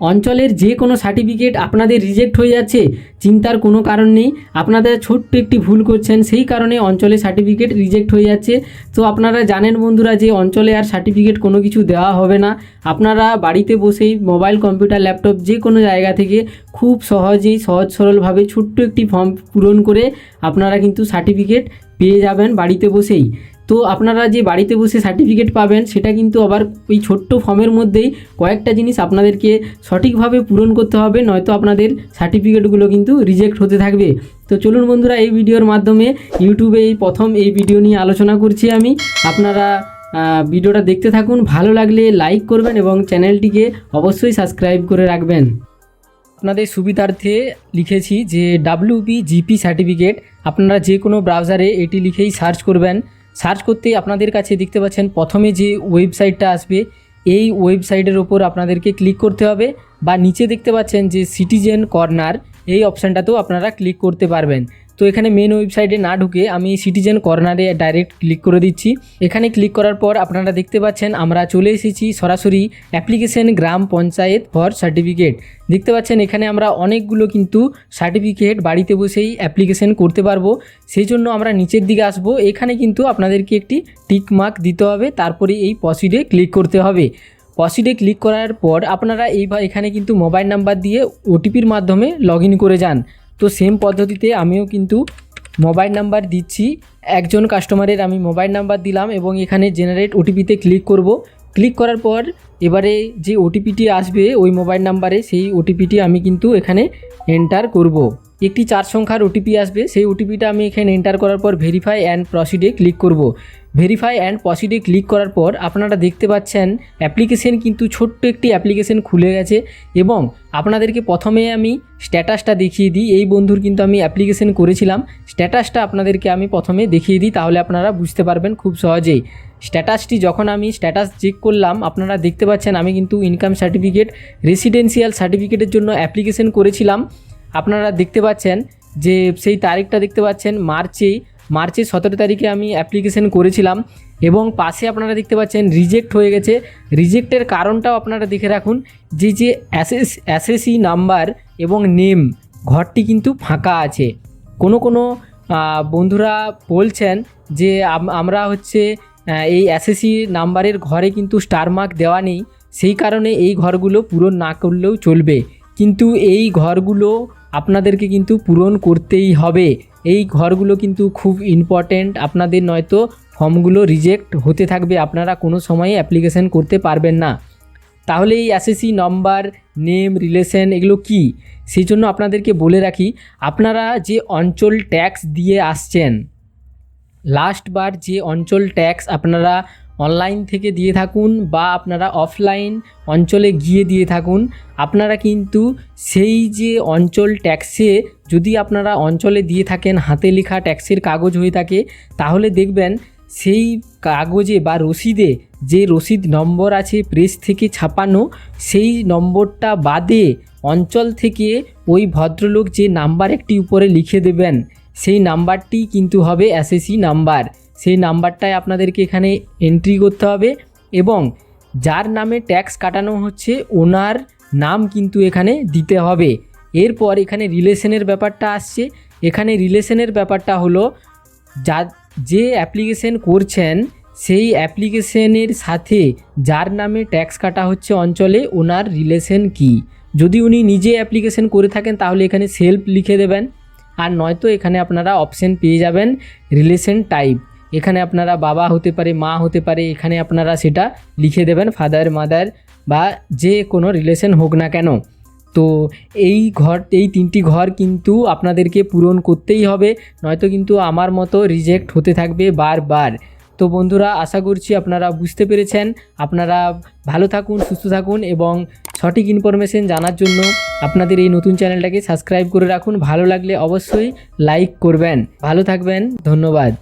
অঞ্চলের যে কোনো সার্টিফিকেট আপনাদের রিজেক্ট হয়ে যাচ্ছে, চিন্তার কোনো কারণ নেই। আপনাদের ছোট্ট একটি ভুল করছেন, সেই কারণে অঞ্চলে সার্টিফিকেট রিজেক্ট হয়ে যাচ্ছে। তো আপনারা জানেন বন্ধুরা যে অঞ্চলে আর সার্টিফিকেট কোনো কিছু দেওয়া হবে না। আপনারা বাড়িতে বসেই মোবাইল, কম্পিউটার, ল্যাপটপ যে কোনো জায়গা থেকে খুব সহজেই, সহজ সরলভাবে ছোট্ট একটি ফর্ম পূরণ করে আপনারা কিন্তু সার্টিফিকেট পেয়ে যাবেন বাড়িতে বসেই। তো আপনারা যে বাড়িতে বসে সার্টিফিকেট পাবেন, সেটা কিন্তু আবার ওই ছোট্ট ফর্মের মধ্যেই কয়েকটা জিনিস আপনাদেরকে সঠিকভাবে পূরণ করতে হবে, নয়তো আপনাদের সার্টিফিকেটগুলো কিন্তু রিজেক্ট হতে থাকবে। তো চলুন বন্ধুরা, এই ভিডিওর মাধ্যমে ইউটিউবে এই প্রথম এই ভিডিও নিয়ে আলোচনা করছি আমি। আপনারা ভিডিওটা দেখতে থাকুন, ভালো লাগলে লাইক করবেন এবং চ্যানেলটিকে অবশ্যই সাবস্ক্রাইব করে রাখবেন। আপনাদের সুবিধার্থে লিখেছি যে ডাব্লিউপি জিপি সার্টিফিকেট আপনারা যে কোনো ব্রাউজারে এটি লিখেই সার্চ করবেন। সার্চ করতেই আপনাদের কাছে দেখতে পাচ্ছেন, প্রথমে যে ওয়েবসাইটটা আসবে, এই ওয়েবসাইটের ওপর আপনাদেরকে ক্লিক করতে হবে বা নিচে দেখতে পাচ্ছেন যে সিটিজেন কর্নার এই অপশানটাতেও আপনারা ক্লিক করতে পারবেন। তো এখানে মেন ওয়েবসাইটে না ঢুকে আমি সিটিজেন কর্নারে ডাইরেক্ট ক্লিক করে দিচ্ছি। এখানে ক্লিক করার পর আপনারা দেখতে পাচ্ছেন আমরা চলে এসেছি সরাসরি application gram panchayat for certificate দেখতে পাচ্ছেন এখানে আমরা অনেকগুলো কিন্তু সার্টিফিকেট বাড়িতে বসেই অ্যাপ্লিকেশন করতে পারব। সেই জন্য আমরা নিচের দিকে আসব। এখানে কিন্তু আপনাদেরকে একটি টিক মার্ক দিতে হবে। তারপরে এই পসিডে ক্লিক করতে হবে। পসিডে ক্লিক করার পর আপনারা এই এখানে কিন্তু মোবাইল নাম্বার দিয়ে ওটিপির মাধ্যমে লগ করে যান। তো সেম পদ্ধতিতে আমিও কিন্তু মোবাইল নাম্বার দিচ্ছি। একজন কাস্টমারের আমি মোবাইল নাম্বার দিলাম এবং এখানে জেনারেট ওটিপিতে ক্লিক করব। ক্লিক করার পর এবারে যে ওটিপিটি আসবে ওই মোবাইল নাম্বারে সেই ওটিপিটি আমি কিন্তু এখানে এন্টার করব। একটি চার সংখ্যার ওটিপি আসবে, সেই ওটিপিটা আমি এখানে এন্টার করার পর ভেরিফাই অ্যান্ড প্রসিডে ক্লিক করব। ভেরিফাই অ্যান্ড প্রসিডে ক্লিক করার পর আপনারা দেখতে পাচ্ছেন অ্যাপ্লিকেশন কিন্তু ছোট্ট একটি অ্যাপ্লিকেশন খুলে গেছে এবং আপনাদেরকে প্রথমে আমি স্ট্যাটাসটা দেখিয়ে দিই। এই বন্ধুর কিন্তু আমি অ্যাপ্লিকেশন করেছিলাম স্ট্যাটাসটা আপনাদেরকে আমি প্রথমে দেখিয়ে দিই, তাহলে আপনারা বুঝতে পারবেন খুব সহজেই। স্ট্যাটাসটি যখন আমি স্ট্যাটাস চেক করলাম, আপনারা দেখতে পাচ্ছেন আমি কিন্তু ইনকাম সার্টিফিকেট রেসিডেন্সিয়াল সার্টিফিকেটের জন্য অ্যাপ্লিকেশন করেছিলাম। আপনারা দেখতে পাচ্ছেন যে সেই তারিখটা দেখতে পাচ্ছেন, মার্চেই, মার্চের সতেরো তারিখে আমি অ্যাপ্লিকেশন করেছিলাম এবং পাশে আপনারা দেখতে পাচ্ছেন রিজেক্ট হয়ে গেছে। রিজেক্টের কারণটাও আপনারা দেখে রাখুন, যে যে অ্যাসেস অ্যাসেসি নাম্বার এবং নেম ঘরটি কিন্তু ফাঁকা আছে। কোনো কোনো বন্ধুরা বলছেন যে আম- আমরা হচ্ছে এই এসএসসি নাম্বারের ঘরে কিন্তু স্টার মার্ক দেওয়া নেই। সেই কারণে এই ঘরগুলো পূরণ না করলেও চলবে। কিন্তু এই ঘরগুলো আপনাদেরকে কিন্তু পূরণ করতেই হবে। এই ঘরগুলো কিন্তু খুব ইম্পর্ট্যান্ট আপনাদের নয়তো ফর্মগুলো রিজেক্ট হতে থাকবে। আপনারা কোনো সময় অ্যাপ্লিকেশন করতে পারবেন না। তাহলে এই এসএসসি নম্বর নেম রিলেশন এগুলো কি? সেই জন্য আপনাদেরকে বলে রাখি, আপনারা যে অঞ্চল ট্যাক্স দিয়ে আসছেন লাস্ট বার যে অঞ্চল ট্যাক্স আপনারা অনলাইন থেকে দিয়ে থাকুন বা আপনারা অফলাইন অঞ্চলে গিয়ে দিয়ে থাকুন, আপনারা কিন্তু সেই যে অঞ্চল ট্যাক্সে যদি আপনারা অঞ্চলে দিয়ে থাকেন, হাতে লেখা ট্যাক্সের কাগজ হয়ে থাকে, তাহলে দেখবেন সেই কাগজে বা রসিদে যে রসিদ নম্বর আছে প্রেস থেকে ছাপানো, সেই নম্বরটা বাদে অঞ্চল থেকে ওই ভদ্রলোক যে নাম্বার একটি উপরে লিখে দেবেন, সেই নাম্বারটি কিন্তু হবে এসএসসি নাম্বার। সেই নাম্বারটায় আপনাদেরকে এখানে এন্ট্রি করতে হবে এবং যার নামে ট্যাক্স কাটানো হচ্ছে, ওনার নাম কিন্তু এখানে দিতে হবে। এরপর এখানে রিলেশনের ব্যাপারটা আসছে। এখানে রিলেশনের ব্যাপারটা হলো, যা যে অ্যাপ্লিকেশন করছেন, সেই অ্যাপ্লিকেশনের সাথে যার নামে ট্যাক্স কাটা হচ্ছে অঞ্চলে, ওনার রিলেশন কি? যদি উনি নিজে অ্যাপ্লিকেশন করে থাকেন, তাহলে এখানে সেলফ লিখে দেবেন। আর নয়তো এখানে আপনারা অপশন পেয়ে যাবেন, রিলেশন টাইপ। এখানে আপনারা বাবা হতে পারে, মা হতে পারে, এখানে আপনারা সেটা লিখে দেবেন, ফাদার, মাদার বা যে কোনো রিলেশন হোক না কেন। তো এই ঘর, এই তিনটি ঘর কিন্তু আপনাদেরকে পূরণ করতেই হবে, নয়তো কিন্তু আমার মতো রিজেক্ট হতে থাকবে বারবার। তো বন্ধুরা, আশা করছি আপনারা বুঝতে পেরেছেন। আপনারা ভালো থাকুন, সুস্থ থাকুন এবং সঠিক ইনফরমেশন জানার জন্য আপনাদের এই নতুন চ্যানেলটাকে সাবস্ক্রাইব করে রাখুন। ভালো লাগলে অবশ্যই লাইক করবেন। ভালো থাকবেন। ধন্যবাদ।